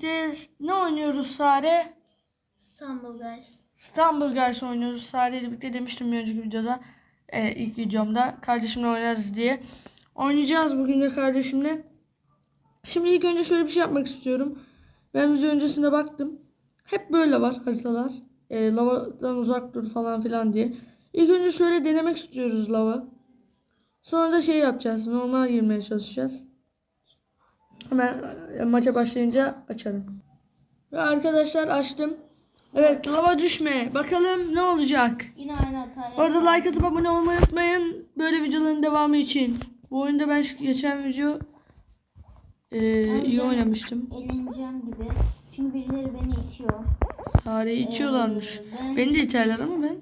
De, ne oynuyoruz Sare? İstanbul Guys. İstanbul Guys oynuyoruz. Sare ile birlikte demiştim bir önceki videoda. e, ilk videomda. Kardeşimle oynarız diye. Oynayacağız bugün de kardeşimle. Şimdi ilk önce şöyle bir şey yapmak istiyorum. Ben video öncesinde baktım. Hep böyle var haritalar. E, lavadan uzak dur falan filan diye. İlk önce şöyle denemek istiyoruz lava. Sonra da şey yapacağız. Normal girmeye çalışacağız. Hemen e, maça başlayınca açarım. Ve arkadaşlar açtım. Evet lava düşme. Bakalım ne olacak. Yine aynı. Orada like atıp abone olmayı unutmayın. Böyle videoların devamı için. Bu oyunda ben geçen video e, iyi oynamıştım. Eğleneceğim gibi. Çünkü birileri beni itiyor. Tarihi içiyorlarmış. Ee, ben- Beni de iterler ama ben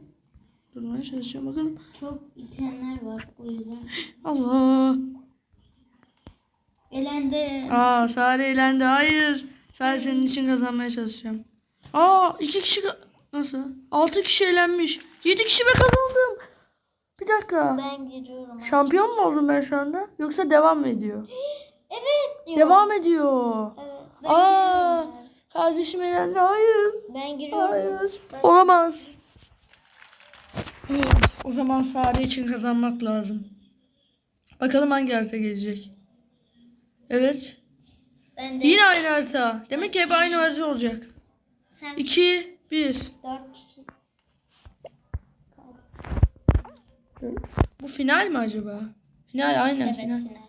durmaya çalışıyorum bakalım. Çok itenler var o yüzden. Allah. Elendi. Aa Sare eğlendi. Hayır. Sare senin için kazanmaya çalışacağım. Aa iki kişi nasıl? Altı kişi eğlenmiş. Yedi kişi ve kazandım. Bir dakika. Ben giriyorum. Şampiyon mu oldum ben şu anda? Yoksa devam mı ediyor? Evet diyor. Devam ediyor. Evet. Ben Aa, giriyorum. kardeşim elendi. Hayır. Ben giriyorum. Hayır. Olamaz. O zaman Sare için kazanmak lazım. Bakalım hangi harita gelecek. Evet. Ben de. Yine aynı harita. Demek ki hep aynı harita olacak. Sen 2, 1. dört kişi. Bu final mi acaba? Final aynen Evet final. final.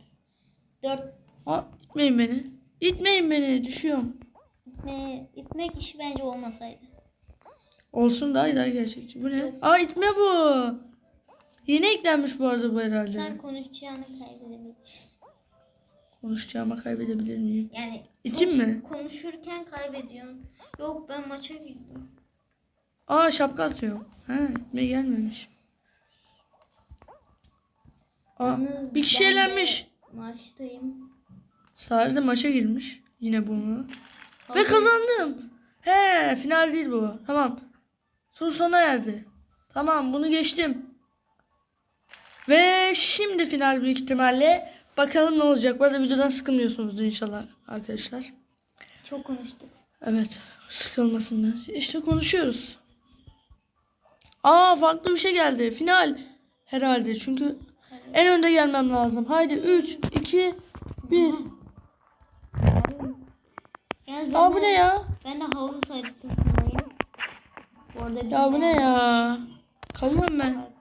Dört. Aa, itmeyin beni. İtmeyin beni. Düşüyorum. İtme, itmek işi bence olmasaydı. Olsun daha iyi daha gerçekçi. Bu ne? Aa itme bu. Yeni eklenmiş bu arada bu herhalde. Sen konuşacağını kaybedebilirsin. Konuşacağıma kaybedebilir miyim? Yani İtim mi? konuşurken kaybediyorsun. Yok ben maça girdim. Aa şapka atıyor. Ha itme gelmemiş. Aa, Yalnız bir kişi ben de eğlenmiş. Maçtayım. Sare de maça girmiş. Yine bunu. Ve Hayır. kazandım. He final değil bu. Tamam. Soru sona erdi. Tamam bunu geçtim. Ve şimdi final büyük ihtimalle. Bakalım ne olacak. Bu arada videodan sıkılmıyorsunuzdur inşallah arkadaşlar. Çok konuştuk. Evet. Sıkılmasınlar. İşte konuşuyoruz. Aa farklı bir şey geldi. Final. Herhalde. Çünkü en önde gelmem lazım. Haydi 3, 2, 1. Yalnız ben Aa bu ne ya? Ben de havuz haritasındayım. Bu arada Ya bu ne ya? Kayıyorum ben.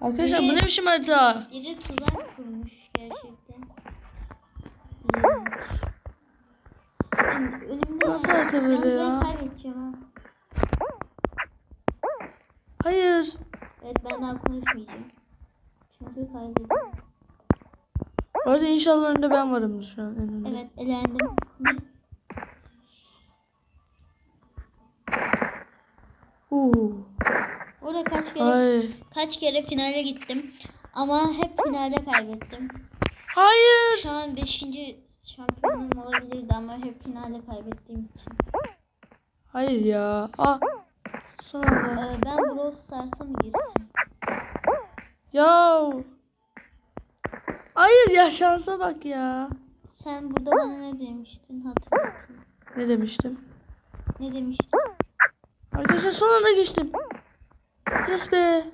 Arkadaşlar bu Biri- ne biçim harita? biri tuzak kurmuş gerçekten. Yani önümde Nasıl harita böyle ya? Hayır. Evet ben daha konuşmayacağım. Çünkü kaybedeceğim. Bu arada inşallah önde ben varım şu an. en önde. Evet elendim. Uuu. Orada kaç kere Ay. kaç kere finale gittim. Ama hep finalde kaybettim. Hayır. Şu an 5. şampiyonum olabilirdi ama hep finalde kaybettiğim için. Hayır ya. Aa. Son anda. Ee, ben Brawl Stars'a mı girsem? Ya. Hayır ya şansa bak ya. Sen burada bana ne demiştin hatırlatayım. Ne demiştim? Ne demiştin? Arkadaşlar son anda geçtim. Yes be.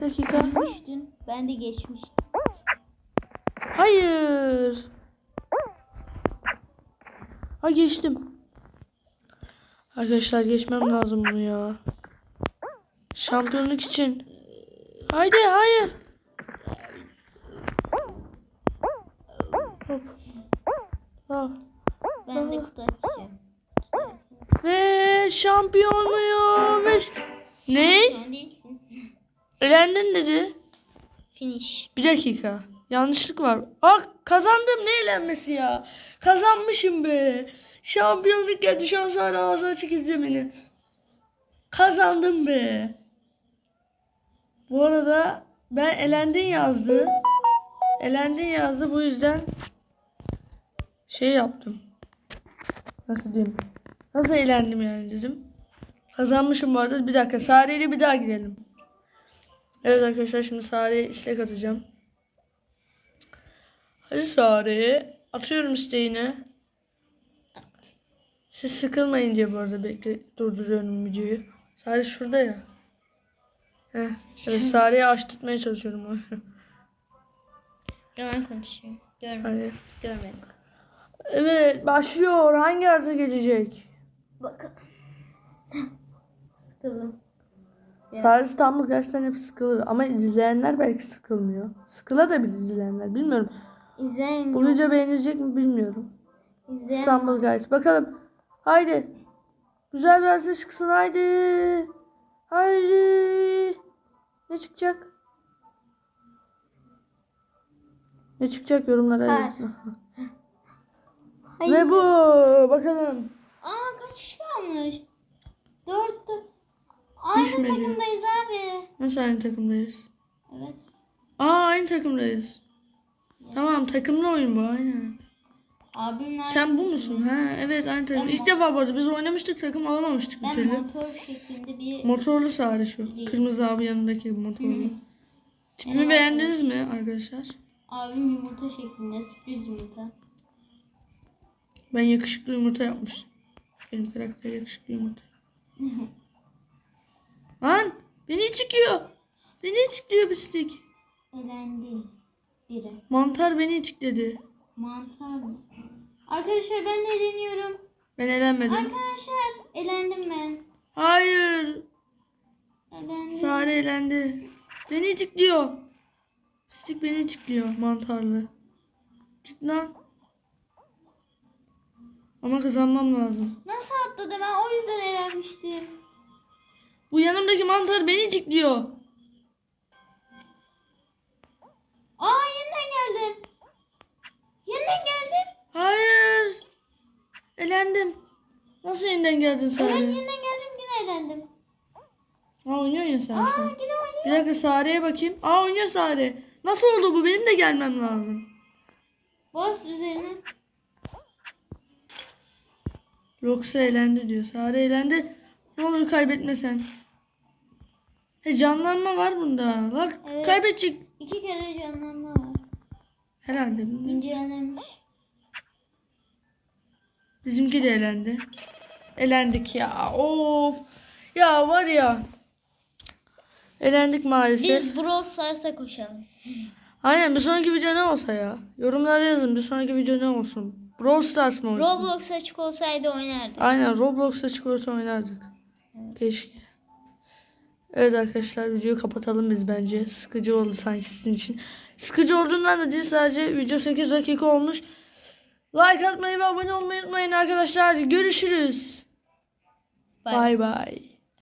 Dakika. Demiştin. Ben de geçmiştim. Hayır. Ha geçtim. Arkadaşlar geçmem lazım bunu ya. Şampiyonluk için. Haydi hayır. Şampiyon muyum? Ne? Elendin dedi. Finish. Bir dakika. Yanlışlık var. Ah kazandım ne eğlenmesi ya. Kazanmışım be. Şampiyonluk geldi şu an sana ağzı açık izle beni. Kazandım be. Bu arada ben elendin yazdı. Elendin yazdı bu yüzden şey yaptım. Nasıl diyeyim? Nasıl eğlendim yani dedim. Kazanmışım bu arada. Bir dakika Sare ile bir daha girelim. Evet arkadaşlar şimdi Sare'ye istek atacağım. Hadi Sare. Atıyorum isteğini. Siz sıkılmayın diye bu arada bekle durduruyorum videoyu. Sare şurada ya. Heh. Evet, Sare'yi açtırtmaya çalışıyorum. Yalan konuşuyor. Görmedim. Görmedim. Evet başlıyor. Hangi harita gelecek? Bakın. Sıkıldım. Sare İstanbul gerçekten hep sıkılır. Ama izleyenler belki sıkılmıyor. Sıkılabilir izleyenler. Bilmiyorum. İzleyin. Bu video beğenilecek mi bilmiyorum. İzleyin. İstanbul Guys. Bakalım. Haydi. Güzel bir harita çıksın. Haydi. Haydi. Ne çıkacak? Ne çıkacak yorumlara yazın. Hayır. Ve bu. Bakalım. Aa kaç kişi kalmış? Dört. Aynı Düşmedi. takımdayız abi. Nasıl aynı takımdayız? Evet. Aa aynı takımdayız. Tamam takımlı oyun bu aynen. Abimler. Sen bu musun? Ha evet aynı takım. Ben İlk defa bu arada biz oynamıştık takım alamamıştık bir Ben türlü. motor şeklinde bir Motorlu sadece şu. Değil. Kırmızı abi yanındaki motorlu. Tipimi Evet. beğendiniz mi arkadaşlar? abim yumurta şeklinde sürpriz yumurta. Ben yakışıklı yumurta yapmıştım. Benim karakter yakışıklı yumurta. Lan beni itikiyor. Beni itikliyor pislik. Elendi biri. Mantar beni itikledi. Mantar mı? Arkadaşlar ben de eleniyorum. Ben elenmedim. Arkadaşlar elendim ben. Hayır. Elendim. Sare elendi. Beni itikliyor. Pislik beni itikliyor mantarlı. Git lan. Ama kazanmam lazım. Nasıl atladı ben o yüzden elenmiştim. Bu yanımdaki mantar beni itikliyor. Aa yeniden geldim. Yeniden geldim. Hayır. Elendim. Nasıl yeniden geldin Evet Sare? yeniden geldim yine elendim. Aa oynuyorsun ya sen şu Aa an. yine oynuyor. Bir dakika Sare'ye bakayım. Aa oynuyor Sare. Nasıl oldu bu? Benim de gelmem lazım. Bas üzerine. Roxy eğlendi diyor. Sare eğlendi. Ne olur kaybetme sen. He canlanma var bunda. Bak Evet. kaybedecek. İki kere canlanma var. Herhalde. İncelenmiş. Bizimki de elendi. Elendik ya. Of. Ya var ya. Elendik maalesef. Biz Brawl Stars'a koşalım. Aynen bir sonraki video ne olsa ya. Yorumlara yazın bir sonraki video ne olsun. Brawl Stars mı olsun? Roblox açık olsaydı oynardık. Aynen Roblox'ta çıkarsa oynardık. Keşke. Evet arkadaşlar videoyu kapatalım biz bence. Sıkıcı oldu sanki sizin için. Sıkıcı olduğundan da değil sadece video 8 dakika olmuş. Like atmayı ve abone olmayı unutmayın arkadaşlar. Görüşürüz. Bye. Bay bay.